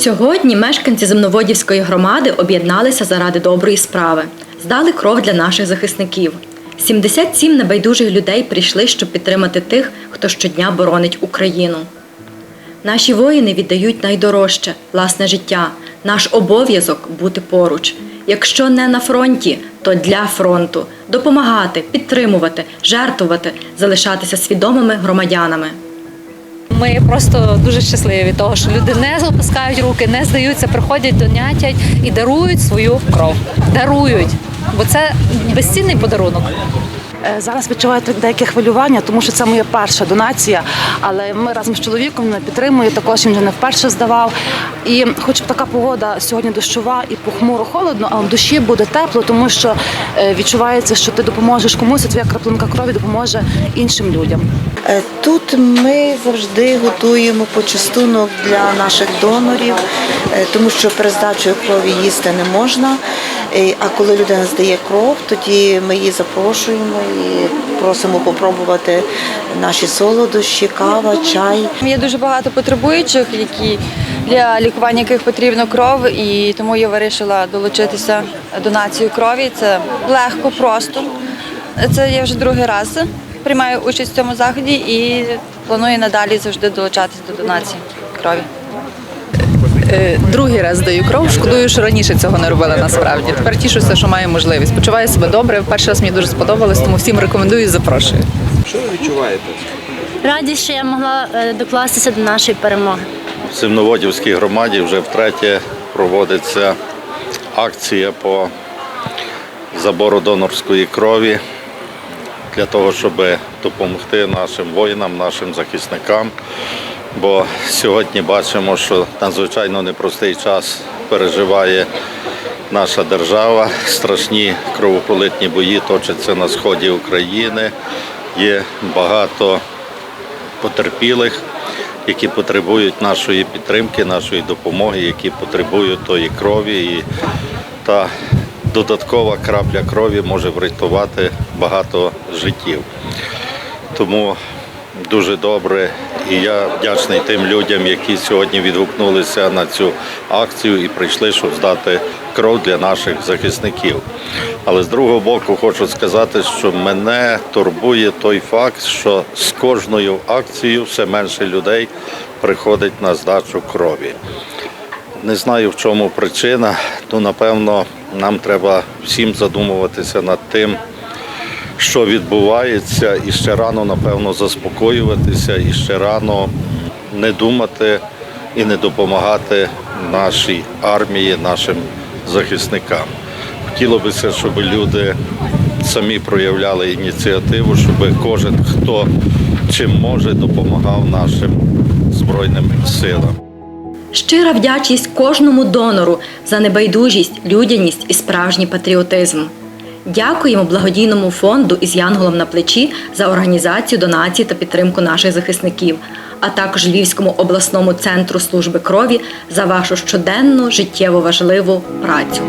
Сьогодні мешканці земноводівської громади об'єдналися заради доброї справи, здали кров для наших захисників. 77 небайдужих людей прийшли, щоб підтримати тих, хто щодня боронить Україну. Наші воїни віддають найдорожче власне життя, наш обов'язок бути поруч. Якщо не на фронті, то для фронту допомагати, підтримувати, жертвувати, залишатися свідомими громадянами. Ми просто дуже щасливі від того, що люди не запускають руки, не здаються, приходять, донятять і дарують свою кров. Дарують, бо це безцінний подарунок. Е, Зараз відчуваю деяке хвилювання, тому що це моя перша донація. Але ми разом з чоловіком мене підтримує. Також він вже не вперше здавав. І хоч така погода сьогодні дощова і похмуро холодно, а в душі буде тепло, тому що е, відчувається, що ти допоможеш комусь, і твоя краплинка крові допоможе іншим людям. Е, Тут ми завжди готуємо почастунок для наших донорів, е, тому що перед здачею крові їсти не можна. Е, А коли людина здає кров, тоді ми її запрошуємо і просимо попробувати наші солодощі, кава, чай. Є дуже багато потребуючих, які для лікування яких потрібна кров, і тому я вирішила долучитися донацією крові. Це легко, просто. Це я вже другий раз приймаю участь в цьому заході і планую надалі завжди долучатися до донації крові. Е, Другий раз даю кров. Шкодую, що раніше цього не робила насправді. Тепер тішуся, що маю можливість. Почуваю себе добре. Перший раз мені дуже сподобалось, тому всім рекомендую і запрошую. Що ви відчуваєте? Радість, що я могла е, докластися до нашої перемоги. В Земноводівській громаді вже втретє проводиться акція по забору донорської крові для того, щоб допомогти нашим воїнам, нашим захисникам. Бо сьогодні бачимо, що надзвичайно непростий час переживає наша держава. Страшні кровопролитні бої точаться на сході України. Є багато потерпілих, які потребують нашої підтримки, нашої допомоги, які потребують тої крові. І та додаткова крапля крові може врятувати багато життів. Тому дуже добре, і я вдячний тим людям, які сьогодні відгукнулися на цю акцію і прийшли, щоб здати кров для наших захисників. Але з другого боку хочу сказати, що мене турбує той факт, що з кожною акцією все менше людей приходить на здачу крові. Не знаю, в чому причина, то напевно нам треба всім задумуватися над тим, що відбувається, і ще рано, напевно, заспокоюватися, і ще рано не думати і не допомагати нашій армії, нашим захисникам. Хотілося б, щоб люди самі проявляли ініціативу, щоб кожен, хто чим може, допомагав нашим Збройним силам. Щира вдячність кожному донору за небайдужість, людяність і справжній патріотизм. Дякуємо благодійному фонду із Янголом на плечі за організацію донації та підтримку наших захисників, а також Львівському обласному центру служби крові за вашу щоденну життєво важливу працю.